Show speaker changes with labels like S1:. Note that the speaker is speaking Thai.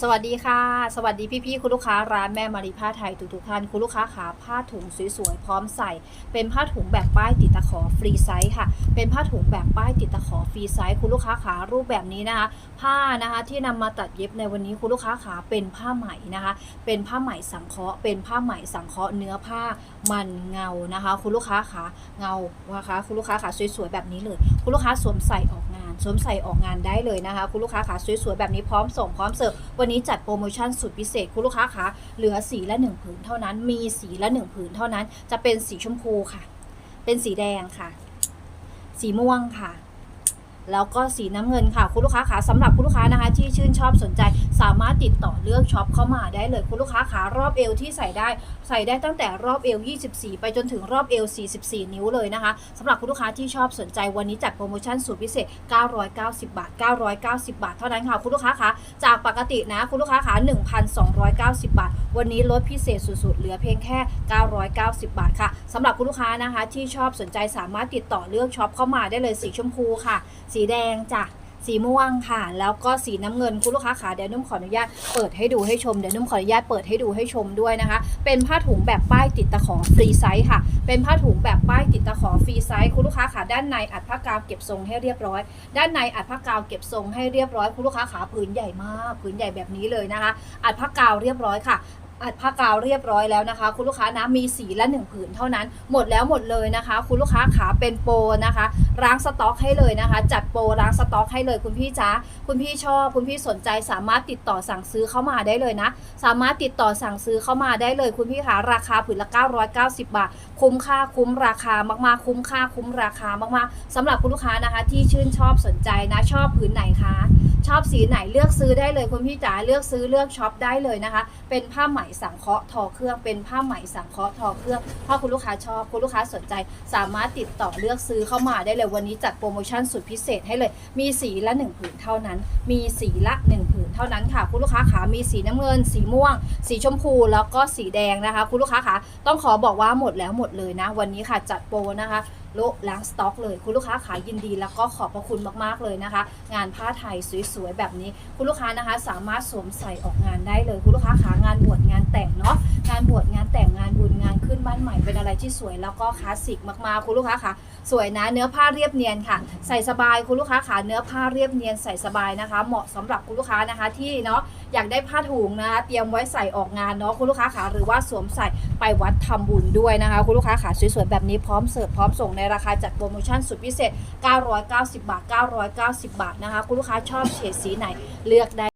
S1: สวัสดีค่ะ สวัสดีพี่ๆคุณลูกค้าร้านแม่มารีผ้าไทยทุกๆท่านคุณลูกค้าขาผ้าถุงสวยๆพร้อมใส่ เป็นผ้าถุงแบบป้ายติดตะขอฟรีไซส์ค่ะ เป็นผ้าถุงแบบป้ายติดตะขอฟรีไซส์คุณลูกค้าขารูปแบบนี้นะคะ ผ้านะคะที่นำมาตัดเย็บในวันนี้คุณลูกค้าขาเป็นผ้าไหมนะคะ เป็นผ้าไหมสังเคราะห์เป็นผ้าไหมสังเคราะห์เนื้อผ้ามันเงานะคะ คุณลูกค้าขาเงานะคะคุณลูกค้าขาสวยๆแบบนี้เลย คุณลูกค้าสวมใส่ออกงาน สวมใส่ออกงานได้เลยนะคะ คุณลูกค้าขาสวยๆแบบนี้พร้อมส่งพร้อมเสิร์ฟวันนี้จัดโปรโมชั่นสุดพิเศษคุณลูกค้าขาเหลือสีละหนึ่งผืนเท่านั้น มีสีละหนึ่งผืนเท่านั้น จะเป็นสีชมพูค่ะ เป็นสีแดงค่ะ สีม่วงค่ะ แล้วก็สีน้ำเงินค่ะ คุณลูกค้าขาสำหรับคุณลูกค้านะคะ ที่ชื่นชอบสนใจ สามารถติดต่อเลือกช็อปเข้ามาได้เลย คุณลูกค้าขารอบเอวที่ใส่ได้ใส่ได้ตั้งแต่รอบเอว 24 ไปจนถึงรอบเอว 44 นิ้วเลยนะคะสำหรับคุณลูกค้าที่ชอบสนใจวันนี้จัดโปรโมชั่นสุดพิเศษ 990 บาท 990 บาท เท่านั้นค่ะ คุณลูกค้าคะจากปกตินะ คุณลูกค้าขา1,290 บาท วันนี้ลดพิเศษสุดๆเหลือเพียงแค่ 990 บาทค่ะสำหรับคุณลูกค้านะคะ ที่ชอบสนใจสามารถติดต่อเลือกช็อปเข้ามาได้เลยสีชมพูค่ะสีแดงจ้ะสีม่วงค่ะ แล้วก็สีน้ำเงินคุณลูกค้าขาเดี๋ยวนุ่มขออนุญาตเปิดให้ดูให้ชมเดี๋ยวนุ่มขออนุญาตเปิดให้ดูให้ชมด้วยนะคะ เป็นผ้าถุงแบบป้ายติดตะขอฟรีไซส์ค่ะ เป็นผ้าถุงแบบป้ายติดตะขอฟรีไซส์คุณลูกค้าขาด้านในอัดผ้ากาวเก็บทรงให้เรียบร้อย ด้านในอัดผ้ากาวเก็บทรงให้เรียบร้อยคุณลูกค้าขาผืนใหญ่มากผืนใหญ่แบบนี้เลยนะคะ อัดผ้ากาวเรียบร้อยค่ะ อัดผ้ากาวเรียบร้อยแล้วนะคะ คุณลูกค้านะมีสีละหนึ่งผืนเท่านั้น หมดแล้วหมดเลยนะคะ คุณลูกค้าขาเป็นโปรนะคะล้างสต็อกให้เลยนะคะ จัดโปรล้างสต็อกให้เลยคุณพี่จ้าคุณพี่ชอบคุณพี่สนใจสามารถติดต่อสั่งซื้อเข้ามาได้เลยนะ สามารถติดต่อสั่งซื้อเข้ามาได้เลย คุณพี่คะราคาผืนละ 990 บาท คุ้มค่าคุ้มราคามากๆ คุ้มค่าคุ้มราคามากๆสำหรับคุณลูกค้านะคะ ที่ชื่นชอบสนใจนะชอบผืนไหนคะ ชอบสีไหนเลือกซื้อได้เลยคุณพี่จ๋าเลือกซื้อเลือกช็อปได้เลยนะคะ เป็นผ้าไหมสังเคราะห์ทอเครื่อง เป็นผ้าไหมสังเคราะห์ทอเครื่องถ้าคุณลูกค้าชอบคุณลูกค้าสนใจ สามารถติดต่อเลือกซื้อเข้ามาได้เลยวันนี้จัดโปรโมชั่นสุดพิเศษให้เลย มีสีละ1ผืนเท่านั้น มีสีละ1ผืนเท่านั้นค่ะคุณลูกค้าขามีสีน้ำเงิน สีม่วง สีชมพูแล้วก็สีแดงนะคะ คุณลูกค้าขาต้องขอบอกว่าหมดแล้วหมดเลยนะ วันนี้ค่ะจัดโปรนะคะ โละล้างสต็อกเลย คุณลูกค้าขายยินดีแล้วก็ขอบพระคุณมากๆเลยนะคะ งานผ้าไทยสวยๆแบบนี้ คุณลูกค้านะคะ สามารถสวมใส่ออกงานได้เลย คุณลูกค้าขางานบวชงานแต่งเนาะงานบวชงานแต่งงานบุญงานขึ้นบ้านใหม่เป็นอะไรที่สวยแล้วก็คลาสสิกมากๆคุณลูกค้าค่ะสวยนะเนื้อผ้าเรียบเนียนค่ะ ใส่สบายคุณลูกค้าขาเนื้อผ้าเรียบเนียนใส่สบายนะคะ เหมาะสำหรับคุณลูกค้านะคะที่เนาะอยากได้ผ้าถุงนะคะเตรียมไว้ใส่ออกงานเนาะคุณลูกค้าขาหรือว่าสวมใส่ไปวัดทำบุญด้วยนะคะ คุณลูกค้าขาสวยๆแบบนี้พร้อมเสิร์ฟพร้อมส่งในในราคาจัดโปรโมชั่นสุดพิเศษ 990 บาท 990 บาทนะคะ คุณลูกค้าชอบเฉดสีไหนเลือกได้